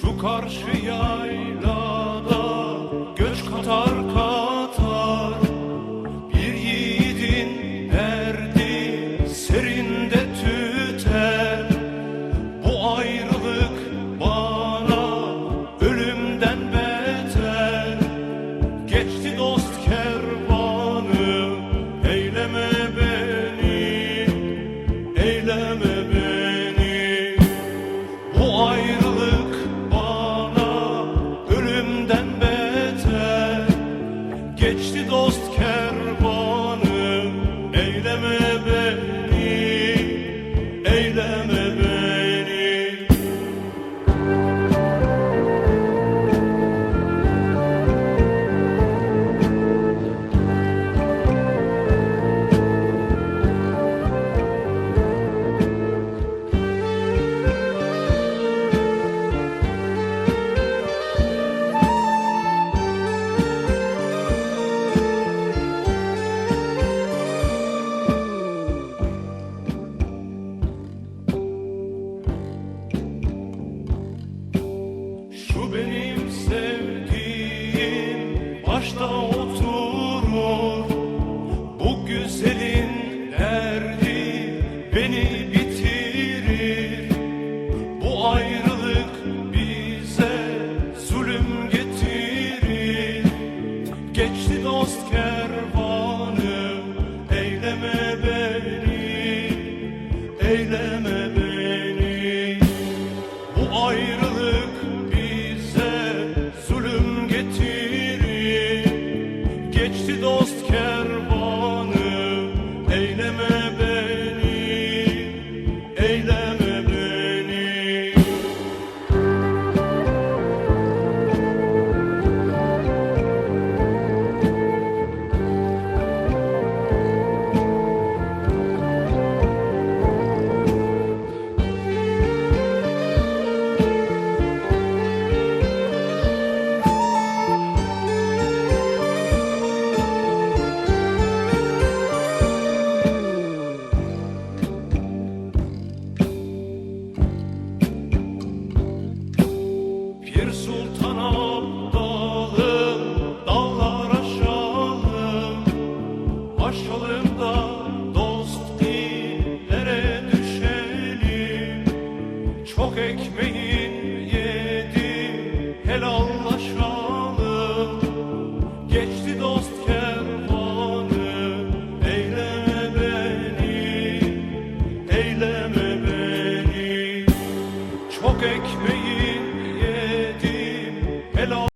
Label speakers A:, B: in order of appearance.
A: Şu karşı yaylada göç katar katar. Bir yiğidin derdi serinde tüter. Bu ayrılık bana ölümden beter. Geçti dost kervanı eyleme beni Eyleme beni Şu benim sevdiğim başta oturur. Bu güzelin derdi beni bitirir. Bu ayrılık bize zulüm getirir. Geçti dost kervanı eyleme beni Eyleme beni. Bu ayrılık